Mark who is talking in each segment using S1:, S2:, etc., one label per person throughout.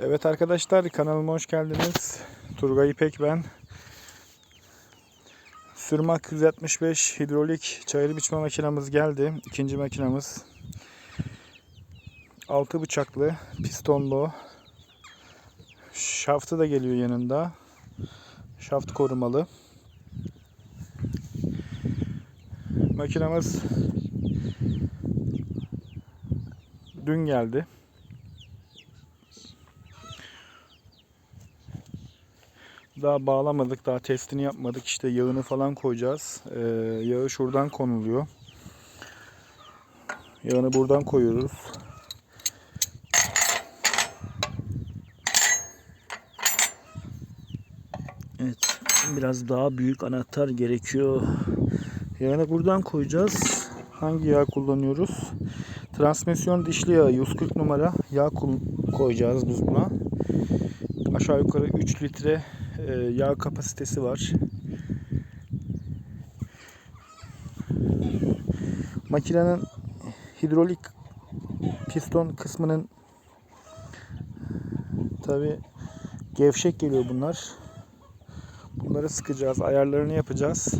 S1: Evet arkadaşlar kanalıma hoş geldiniz. Turgay İpek ben. Sürmak 165 hidrolik çayır biçme makinamız geldi. İkinci makinamız. Altı bıçaklı, pistonlu. Şaftı da geliyor yanında. Şaft korumalı. Makinamız dün geldi. Daha bağlamadık, daha testini yapmadık. İşte yağını falan koyacağız. Ee, yağı şuradan konuluyor. Yağını buradan koyuyoruz. Evet, biraz daha büyük anahtar gerekiyor. Yağını buradan koyacağız. Hangi yağ kullanıyoruz? Transmisyon dişli yağı 140 numara yağ koyacağız biz buna. Aşağı yukarı 3 litre yağ kapasitesi var. Makinenin hidrolik piston kısmının tabi gevşek geliyor bunlar. Bunları sıkacağız, ayarlarını yapacağız.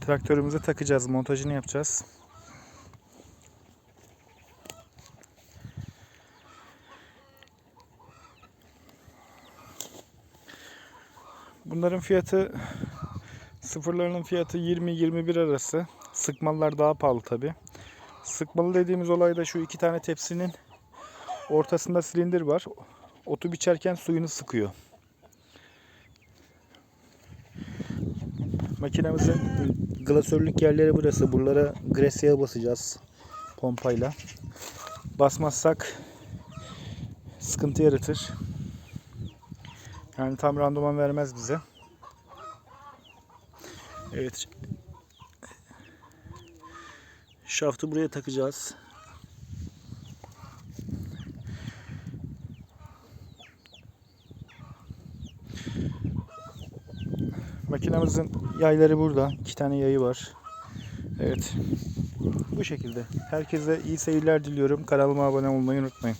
S1: Traktörümüze takacağız, montajını yapacağız. Bunların fiyatı sıfırlarının fiyatı 20-21 arası. Sıkmalılar daha pahalı tabi. Sıkmalı dediğimiz olay da şu iki tane tepsinin ortasında silindir var. Otu biçerken suyunu sıkıyor. Makinemizin glasörlük yerleri burası. Buralara gresya basacağız pompayla. Basmazsak sıkıntı yaratır. Yani tam randıman vermez bize. Evet. Şaftı buraya takacağız. Makinamızın yayları burada. İki tane yayı var. Evet. Bu şekilde. Herkese iyi seyirler diliyorum. Kanalıma abone olmayı unutmayın.